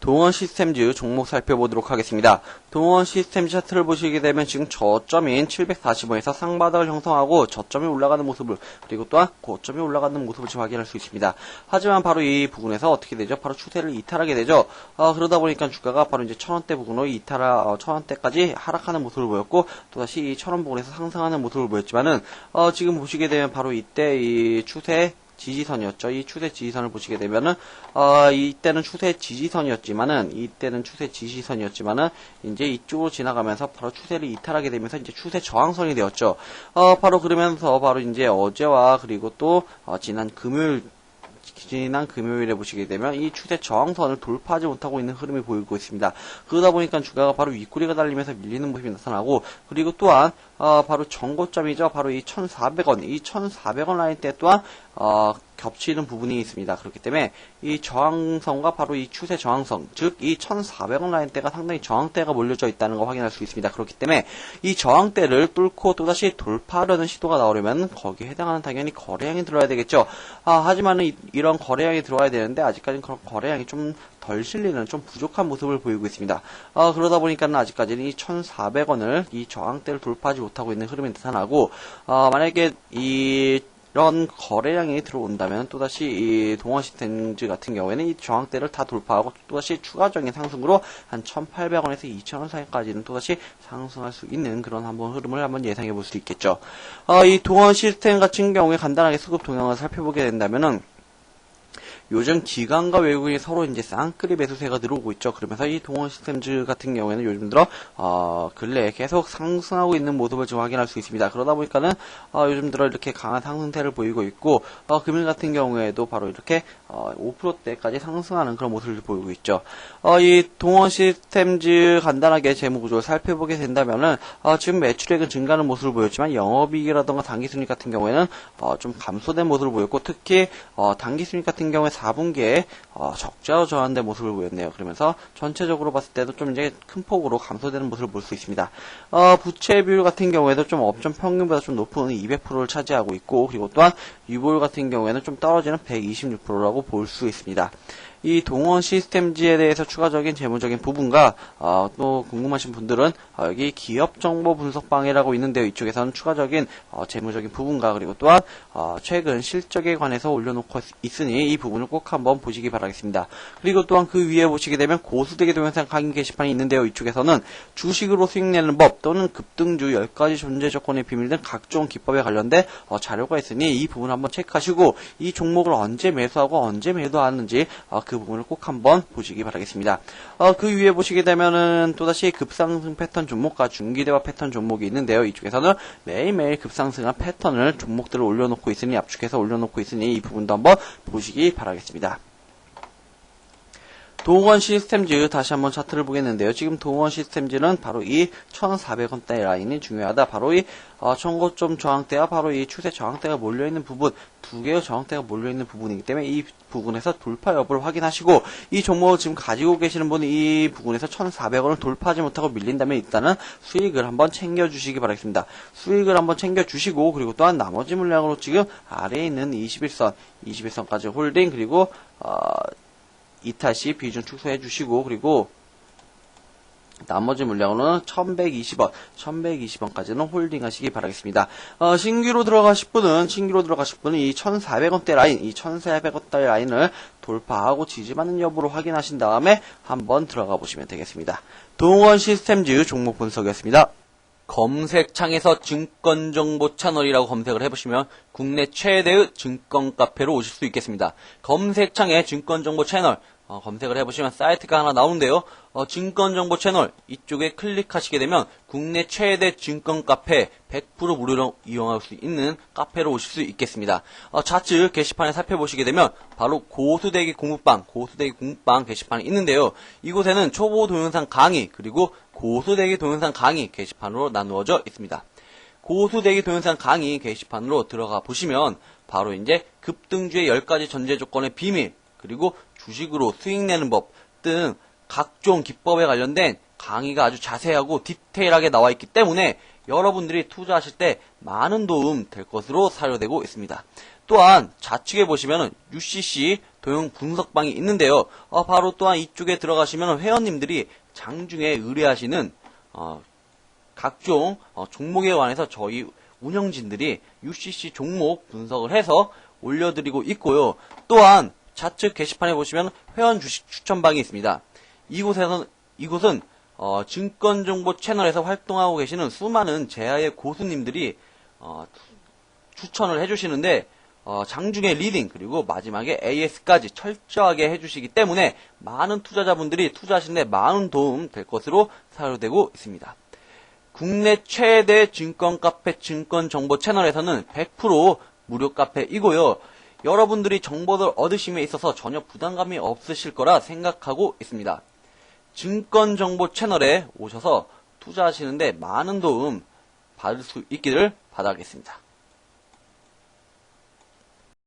동원 시스템즈 종목 살펴보도록 하겠습니다. 동원 시스템즈 차트를 보시게 되면 지금 저점인 745에서 상바닥을 형성하고 저점이 올라가는 모습을 그리고 또한 고점이 올라가는 모습을 지금 확인할 수 있습니다. 하지만 바로 이 부분에서 어떻게 되죠? 바로 추세를 이탈하게 되죠. 어, 그러다 보니까 주가가 바로 이제 천원대 부근으로 이탈하 어, 천원대까지 하락하는 모습을 보였고 또다시 이 천원 부근에서 상승하는 모습을 보였지만은 어, 지금 보시게 되면 바로 이때 이 추세 지지선이었죠. 이 추세 지지선을 보시게 되면은 어 이때는 추세 지지선이었지만은 이때는 추세 지지선이었지만은 이제 이쪽으로 지나가면서 바로 추세를 이탈하게 되면서 이제 추세 저항선이 되었죠. 어 바로 그러면서 바로 이제 어제와 그리고 또 어, 지난 금요일 지난 금요일에 보시게 되면 이 추세 저항선을 돌파하지 못하고 있는 흐름이 보이고 있습니다. 그러다 보니까 주가가 바로 윗꼬리가 달리면서 밀리는 모습이 나타나고 그리고 또한 어, 바로 정고점이죠. 바로 이 1,400원, 이 1,400원 라인 때 또한 어, 겹치는 부분이 있습니다. 그렇기 때문에 이 저항선과 바로 이 추세 저항선, 즉 이 1,400원 라인대가 상당히 저항대가 몰려져 있다는 걸 확인할 수 있습니다. 그렇기 때문에 이 저항대를 뚫고 또다시 돌파하려는 시도가 나오려면 거기에 해당하는 당연히 거래량이 들어야 되겠죠. 아, 하지만은 이, 이런 거래량이 들어와야 되는데 아직까지는 그런 거래량이 좀 덜 실리는 좀 부족한 모습을 보이고 있습니다. 어, 그러다 보니까는 아직까지는 이 1,400원을 이 저항대를 돌파하지 못하고 있는 흐름이 나타나고 어, 만약에 이 이런 거래량이 들어온다면 또다시 이 동원 시스템즈 같은 경우에는 이 저항대를 다 돌파하고 또다시 추가적인 상승으로 한 1,800원에서 2,000원 사이까지는 또다시 상승할 수 있는 그런 한번 흐름을 한번 예상해 볼 수 있겠죠. 어, 이 동원 시스템 같은 경우에 간단하게 수급 동향을 살펴보게 된다면은 요즘 기관과 외국인이 서로 이제 쌍끌이 매수세가 들어오고 있죠. 그러면서 이 동원 시스템즈 같은 경우에는 요즘 들어 어, 근래에 계속 상승하고 있는 모습을 지금 확인할 수 있습니다. 그러다 보니까는 어, 요즘 들어 이렇게 강한 상승세를 보이고 있고 어, 금일 같은 경우에도 바로 이렇게 어, 5%대까지 상승하는 그런 모습을 보이고 있죠. 어, 이 동원 시스템즈 간단하게 재무 구조를 살펴보게 된다면은 어, 지금 매출액은 증가하는 모습을 보였지만 영업이익이라던가 단기순이익 같은 경우에는 어, 좀 감소된 모습을 보였고 특히 어, 단기순이익 같은 경우에 4분기에 어, 적자로 저하된 모습을 보였네요. 그러면서 전체적으로 봤을 때도 좀 이제 큰 폭으로 감소되는 모습을 볼 수 있습니다. 어, 부채 비율 같은 경우에도 좀 업종 평균보다 좀 높은 200%를 차지하고 있고 그리고 또한 유보율 같은 경우에는 좀 떨어지는 126%라고 볼 수 있습니다. 이 동원 시스템지에 대해서 추가적인 재무적인 부분과 어, 또 궁금하신 분들은 어, 여기 기업 정보 분석 방해라고 있는데요. 이쪽에서는 추가적인 어, 재무적인 부분과 그리고 또한 어, 최근 실적에 관해서 올려놓고 있으니 이 부분을 꼭 한번 보시기 바라겠습니다. 그리고 또한 그 위에 보시게 되면 고수대기 동영상 강의 게시판이 있는데요. 이쪽에서는 주식으로 수익 내는 법 또는 급등주 10가지 존재 조건의 비밀 등 각종 기법에 관련된 어, 자료가 있으니 이 부분 한번 체크하시고 이 종목을 언제 매수하고 언제 매도하는지 어, 그 부분을 꼭 한번 보시기 바라겠습니다. 어, 그 위에 보시게 되면은 또다시 급상승 패턴 종목과 중기대화 패턴 종목이 있는데요. 이쪽에서는 매일매일 급상승한 패턴을 종목들을 올려놓고 있으니 압축해서 올려놓고 있으니 이 부분도 한번 보시기 바라겠습니다. 동원 시스템즈 다시 한번 차트를 보겠는데요. 지금 동원 시스템즈는 바로 이 1,400원대 라인이 중요하다. 바로 이 어, 청고점 저항대와 바로 이 추세 저항대가 몰려있는 부분, 두 개의 저항대가 몰려있는 부분이기 때문에 이 부분에서 돌파 여부를 확인하시고 이 종목을 지금 가지고 계시는 분이 이 부분에서 1,400원을 돌파하지 못하고 밀린다면 일단은 수익을 한번 챙겨주시기 바라겠습니다. 수익을 한번 챙겨주시고 그리고 또한 나머지 물량으로 지금 아래에 있는 21선, 21선까지 홀딩 그리고 어, 이타시 비중 축소해 주시고 그리고 나머지 물량으로는 1120원, 1120원까지는 홀딩 하시기 바라겠습니다. 어, 신규로 들어가실 분은, 신규로 들어가실 분은 이 1400원대 라인, 이 1400원대 라인을 돌파하고 지지받는 여부를 확인하신 다음에 한번 들어가 보시면 되겠습니다. 동원 시스템즈 종목 분석이었습니다. 검색창에서 증권정보 채널이라고 검색을 해보시면 국내 최대의 증권 카페로 오실 수 있겠습니다. 검색창에 증권정보 채널 어, 검색을 해보시면 사이트가 하나 나오는데요. 어, 증권정보 채널 이쪽에 클릭하시게 되면 국내 최대 증권 카페 100% 무료로 이용할 수 있는 카페로 오실 수 있겠습니다. 어, 좌측 게시판에 살펴보시게 되면 바로 고수대기 공부방, 고수대기 공부방 게시판이 있는데요. 이곳에는 초보 동영상 강의 그리고 고수대기 동영상 강의 게시판으로 나누어져 있습니다. 고수대기 동영상 강의 게시판으로 들어가 보시면 바로 이제 급등주의 10가지 전제 조건의 비밀 그리고 주식으로 수익 내는 법 등 각종 기법에 관련된 강의가 아주 자세하고 디테일하게 나와 있기 때문에 여러분들이 투자하실 때 많은 도움 될 것으로 사료되고 있습니다. 또한 좌측에 보시면은 UCC 도형 분석방이 있는데요. 어, 바로 또한 이쪽에 들어가시면 회원님들이 장중에 의뢰하시는 어, 각종 어, 종목에 관해서 저희 운영진들이 UCC 종목 분석을 해서 올려드리고 있고요. 또한 좌측 게시판에 보시면 회원 주식 추천방이 있습니다. 이곳에서는 이곳은 어, 증권정보 채널에서 활동하고 계시는 수많은 제아의 고수님들이 어, 추천을 해주시는데 어, 장중에 리딩 그리고 마지막에 AS까지 철저하게 해주시기 때문에 많은 투자자분들이 투자하시는데 많은 도움 될 것으로 사료되고 있습니다. 국내 최대 증권 카페 증권 정보 채널에서는 100% 무료 카페이고요. 여러분들이 정보를 얻으심에 있어서 전혀 부담감이 없으실 거라 생각하고 있습니다. 증권 정보 채널에 오셔서 투자하시는데 많은 도움 받을 수 있기를 바라겠습니다.